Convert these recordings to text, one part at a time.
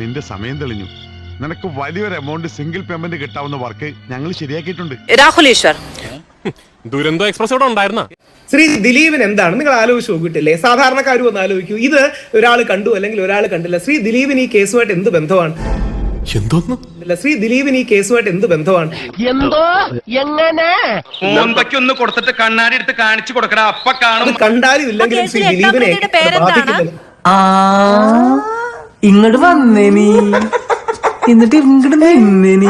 നിന്റെ സമയം തെളിഞ്ഞു. നിനക്ക് വലിയൊരു എമൗണ്ട് സിംഗിൾ പേയ്മെന്റ് കിട്ടാവുന്ന വർക്ക് ഞങ്ങൾ ശരിയാക്കിയിട്ടുണ്ട്. രാഹുൽ ഈശ്വർ ദുരന്തോ എക്സ്പ്രസ് ഇവിടെ ഉണ്ടായിരുന്ന? ശ്രീ ദിലീപിന് എന്താണ്? നിങ്ങൾ ആലോചിച്ച് നോക്കിയിട്ടില്ലേ? സാധാരണക്കാർ ഒന്ന് ആലോചിക്കൂ. ഇത് ഒരാൾ കണ്ടു അല്ലെങ്കിൽ ഒരാൾ കണ്ടില്ല. ശ്രീ ദിലീപിന് ഈ കേസുമായിട്ട് എന്ത് ബന്ധമാണ്? എന്തോന്ന്? ശ്രീ ദിലീപിന് ഈ കേസുമായിട്ട് എന്ത് ബന്ധമാണ്? എന്തോ? എങ്ങനെ? ഒന്ന് കൊടുത്തിട്ട് കണ്ണാടി എടുത്ത് കാണിച്ചു കൊടുക്കടാ. അപ്പ കാണും. കണ്ടാലും ഇല്ലെങ്കിലും ശ്രീ ദിലീപിനെ പ്രതിയുടെ പേരെന്താണ്? വന്നേ ഇങ്ങോട്ട് വന്നേനി എന്നിട്ട് ഇങ്ങോട്ട് നിന്നേനി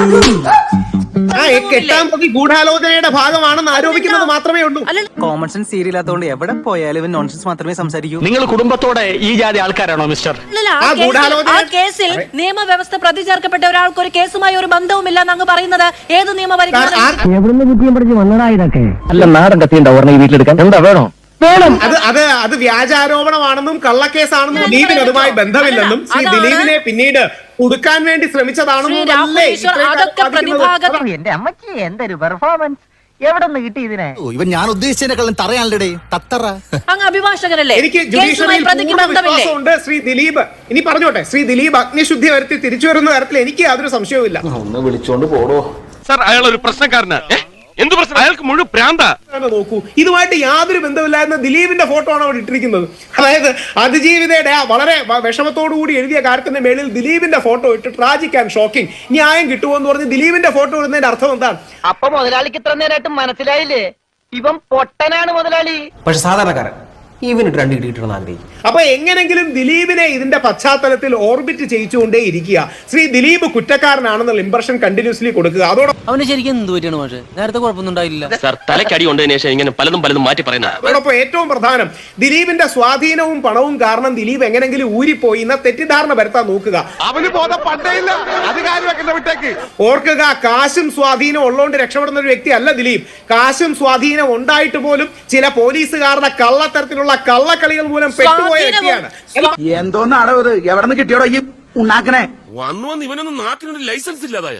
ആ എ- എട്ടാം പ്രതി ഗൂഢാലോചനയുടെ ഭാഗമാണെന്ന് ആരോപിക്കുന്നത് മാത്രമേ ഉള്ളൂ. കോമൺ സെൻസ് സീരിയലാത്തോണ്ട് എവിടെ പോയാലും ഇവൻ നോൺസെൻസ് മാത്രമേ സംസാരിക്കൂ. നിങ്ങൾ കുടുംബത്തോടെ ഈ ജാതി ആൾക്കാരാണോ മിസ്റ്റർ അല്ലല്ല, ആ ആ കേസിൽ- ഗൂഢാലോചന- ആ കേസിൽ നിയമവ്യവസ്ഥ പ്രതി ചേർക്കപ്പെട്ട ഒരാൾക്ക് ഒരു കേസുമായി ഒരു ബന്ധവുമില്ല എന്നങ്ങ് പറയുന്നത് ഏത് ആ- നിയമപരിജ്ഞാനം എവിടുന്ന് ബുദ്ധിയും പഠിച്ച് വന്നടാ ഇതൊക്കെ? അല്ല നാടൻ കത്തിയുണ്ടോ ഓർമ്മ ഈ വീട്ടിലെടുക്കാൻ. എന്താ വേണോ? അത് അത് അത് വ്യാജാരോപണമാണെന്നും കള്ളക്കേസാണെന്നും ദിലീപിന് അതുമായി ബന്ധമില്ലെന്നും ശ്രീ ദിലീപിനെ പിന്നീട് കൊടുക്കാൻ വേണ്ടി ശ്രീ ശ്രമിച്ചതാണെന്നും അല്ലേ അതൊക്കെ? പ്രതിഭാഗ എന്റെ അമ്മച്ചി എന്തൊരു പെർഫോമൻസ് എവിടെ നിന്ന് കിട്ടി ഇതിനെ? ഇവൻ ഞാൻ ഉദ്ദേശിച്ചതിനെക്കാളും തറയാണല്ലേ തത്തറ. അങ്ങ് അഭിഭാഷകനല്ലേ? എനിക്ക് ജുഡീഷ്യറിയിൽ ഉണ്ട് പൂർണ വിശ്വാസമുണ്ട്. ശ്രീ ദിലീപ് ഇനി പറഞ്ഞോട്ടെ. ശ്രീ ദിലീപ് അഗ്നിശുദ്ധി വരുത്തി തിരിച്ചു വരുന്ന തരത്തിൽ എനിക്ക് യാതൊരു സംശയവുമില്ല. ഒന്ന് വിളിച്ചോണ്ട് പോടോ. സാർ അയാൾ ഒരു പ്രശ്നക്കാരനാ എന്ത് പ്രശ്നം? അയാൾക്ക് മുഴുവൻ പ്രാന്ത. നോക്കൂ. ഇതുമായിട്ട് യാതൊരു ബന്ധമില്ലായിരുന്ന ദിലീപിന്റെ ഫോട്ടോ ആണ് അവിടെ ഇട്ടിരിക്കുന്നത്. അതായത് അതിജീവിതയുടെ ആ വളരെ വിഷമത്തോടുകൂടി വിഷമത്തോടു കൂടി എഴുതിയ കാര്യത്തിന്റെ മേളിൽ ദിലീപിന്റെ ഫോട്ടോ ഇട്ട് ട്രാജിക് ആൻഡ് ഷോക്കിംഗ് ന്യായം കിട്ടുമോ എന്ന് പറഞ്ഞ് ദിലീപിന്റെ ഫോട്ടോ ഇടുന്നതിന്റെ അർത്ഥം എന്താണ്? അപ്പൊ മുതലാളിക്ക് ഇത്ര നേരമായിട്ട് മനസ്സിലായില്ലേ? ഇവൻ പൊട്ടനാണ് മുതലാളി. പക്ഷെ സാധാരണക്കാരൻ. ഇവനിട്ട് രണ്ട് ഇടി കിട്ടണം ആഗ്രഹിക്കും. അപ്പൊ എങ്ങനെങ്കിലും ദിലീപിനെ ഇതിന്റെ പശ്ചാത്തലത്തിൽ ഓർബിറ്റ് ചെയ്യിച്ചുകൊണ്ടേ ഇരിക്കുക. ശ്രീ ദിലീപ് കുറ്റക്കാരനാണെന്നുള്ള ഇംപ്രഷൻ കണ്ടിന്യൂസ്ലി കൊടുക്കുക. അതോടെ അവന് ശരിക്കും എന്ത് പറ്റിയാണ് പക്ഷേ നേരത്തെ കുഴപ്പമൊന്നും ഉണ്ടായില്ല. സാർ തലക്കടി കൊണ്ടതിന് ശേഷം ഇങ്ങനെ പലതും പലതും മാറ്റി പറയുന്നത്. അതോടൊപ്പം ഏറ്റവും പ്രധാനം ദിലീപിന്റെ സ്വാധീനവും പണവും കാരണം ദിലീപ് എങ്ങനെങ്കിലും ഊരിപ്പോയി എന്ന തെറ്റിദ്ധാരണ വരുത്താൻ നോക്കുക. അവന് ബോധം പണ്ടേ ഇല്ല. അത് വിട്ടേക്ക്. ഓർക്കുക കാശും സ്വാധീനം ഉള്ളതുകൊണ്ട് രക്ഷപ്പെടുന്ന ഒരു വ്യക്തി അല്ല ദിലീപ്. കാശും സ്വാധീനം ഉണ്ടായിട്ട് പോലും ചില പോലീസുകാരുടെ കള്ളത്തരത്തിലുള്ള കള്ളക്കളികൾ മൂലം പെട്ടുപോയ വ്യക്തിയാണ്. എന്തോന്നാണോ ഇത്? എവിടെ നിന്ന് കിട്ടിയോടോ ഈ ഉണ്ടാക്കണേ വന്നു വന്ന് ഇവനൊന്നും നാട്ടിനൊരു ലൈസൻസ് ഇല്ലാതായ.